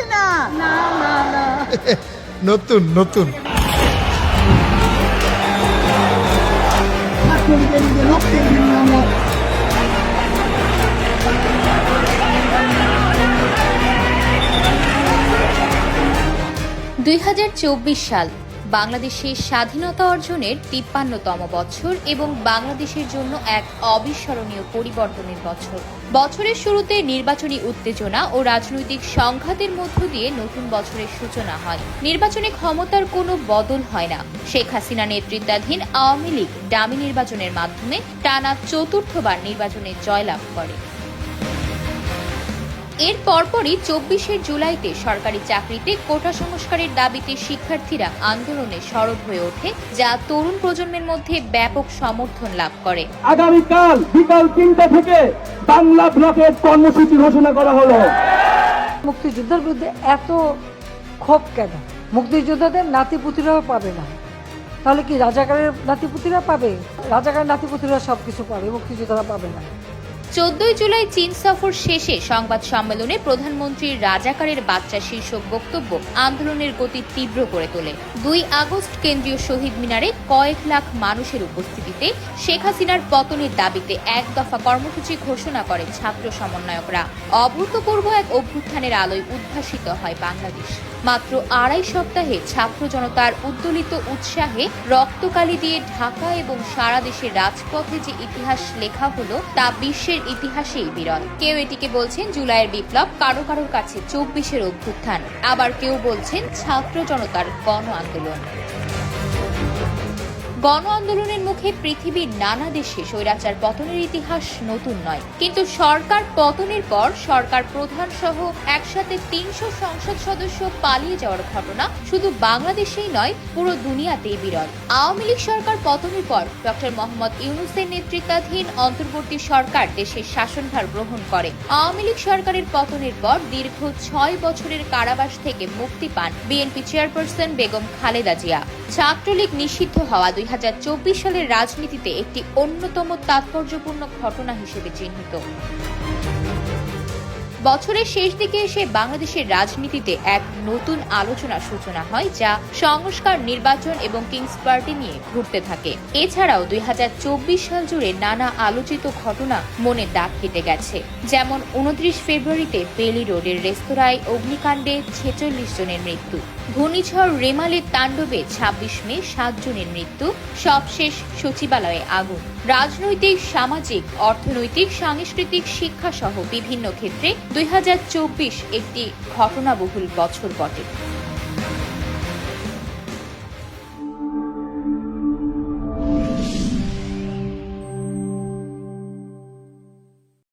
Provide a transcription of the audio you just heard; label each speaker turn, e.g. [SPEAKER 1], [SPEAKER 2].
[SPEAKER 1] হাসিনা
[SPEAKER 2] না না না।
[SPEAKER 3] নতুন নতুন।
[SPEAKER 4] দুই হাজার চব্বিশ সাল বাংলাদেশের স্বাধীনতা অর্জনের তিপ্পান্নতম বছর এবং বাংলাদেশের জন্য এক অবিস্মরণীয় পরিবর্তনের বছর। বছরের শুরুতে নির্বাচনী উত্তেজনা ও রাজনৈতিক সংঘাতের মধ্য দিয়ে নতুন বছরের সূচনা হয়। নির্বাচনে ক্ষমতার কোনো বদল হয় না। শেখ হাসিনা নেতৃত্বাধীন আওয়ামী লীগ ডামি নির্বাচনের মাধ্যমে টানা চতুর্থবার নির্বাচনে জয়লাভ করে। এর পরপরই চব্বিশে জুলাইতে সরকারি চাকরিতে কোটা সংস্কারের দাবিতে শিক্ষার্থীরা আন্দোলনে সরব হয়ে ওঠে যা তরুণ প্রজন্মের মধ্যে ব্যাপক সমর্থন লাভ করে।
[SPEAKER 5] আগামীকাল বিকাল তিনটা থেকে বাংলা ব্লকের কর্মসূচি ঘোষণা করা হলো।
[SPEAKER 2] মুক্তিযুদ্ধের বিরুদ্ধে এত ক্ষোভ কেন? মুক্তিযোদ্ধাদের নাতিপুতিরাও পাবে না। তাহলে কি রাজাকারের নাতিপুতিরা পাবে? রাজাকারের নাতিপুতিরা সবকিছু পাবে মুক্তিযোদ্ধারা পাবে না।
[SPEAKER 4] চোদ্দই জুলাই চীন সফর শেষে সংবাদ সম্মেলনে প্রধানমন্ত্রীর রাজাকারের বাচ্চা শীর্ষক বক্তব্য আন্দোলনের গতি তীব্র করে তোলে। দুই আগস্ট কেন্দ্রীয় শহীদ মিনারে কয়েক লাখ মানুষের উপস্থিতিতে শেখ হাসিনার পতনের দাবিতে এক দফা কর্মসূচি ঘোষণা করে ছাত্র সমন্বয়করা। অভূতপূর্ব এক অভ্যুত্থানের আলোয় উদ্ভাসিত হয় বাংলাদেশ। মাত্র আড়াই সপ্তাহে ছাত্র জনতার উদ্দোলিত উৎসাহে রক্তকালি দিয়ে ঢাকা এবং সারা দেশের রাজপথে যে ইতিহাস লেখা হলো তা বিশ্বের ইতিহাসেই বিরল। কেউ এটিকে বলছেন জুলাইয়ের বিপ্লব কারও কারোর কাছে চব্বিশের অভ্যুত্থান। আবার কেউ বলছেন ছাত্র জনতার গণ আন্দোলন। গণ আন্দোলনের মুখে পৃথিবীর নানা দেশে স্বৈরাচার পতনের ইতিহাস নতুন নয়। কিন্তু সরকার পতনের পর সরকার প্রধান সহ একসাথে তিনশো সংসদ সদস্য পালিয়ে যাওয়ার ঘটনা শুধু বাংলাদেশেই নয়, পুরো দুনিয়াতেই বিরল। আওয়ামী লীগ সরকার পতনের পর ডক্টর মোহাম্মদ ইউনুসের নেতৃত্বাধীন অন্তর্বর্তী সরকার দেশের শাসনভার গ্রহণ করে। আওয়ামী লীগ সরকারের পতনের পর দীর্ঘ ছয় বছরের কারাবাস থেকে মুক্তি পান বিএনপি চেয়ারপারসন বেগম খালেদা জিয়া। ছাত্রলীগ নিষিদ্ধ হওয়া দুই সালের রাজনীতিতে একটি অন্যতম তাৎপর্যপূর্ণ ঘটনা হিসেবে চিহ্নিত। বছরের শেষ দিকে এসে বাংলাদেশের রাজনীতিতে এক নতুন আলোচনার সূচনা হয়, যা সংস্কার, নির্বাচন এবং কিংস পার্টি নিয়ে ঘুরতে থাকে। এছাড়াও দুই হাজার চব্বিশ সাল জুড়ে নানা আলোচিত ঘটনা মনে দাগ কেটে গেছে। যেমন উনত্রিশ ফেব্রুয়ারিতে বেলি রোডের রেস্তোরাঁয় অগ্নিকাণ্ডে ছেচল্লিশ জনের মৃত্যু। ঘূর্ণিঝড় রেমালের তাণ্ডবে ছাব্বিশ মে সাত জনের মৃত্যু। সবশেষ সচিবালয়ে আগুন। রাজনৈতিক, সামাজিক, অর্থনৈতিক, সাংস্কৃতিক শিক্ষা সহ বিভিন্ন ক্ষেত্রে দুই হাজার চব্বিশ একটি ঘটনাবহুল বছর বটে।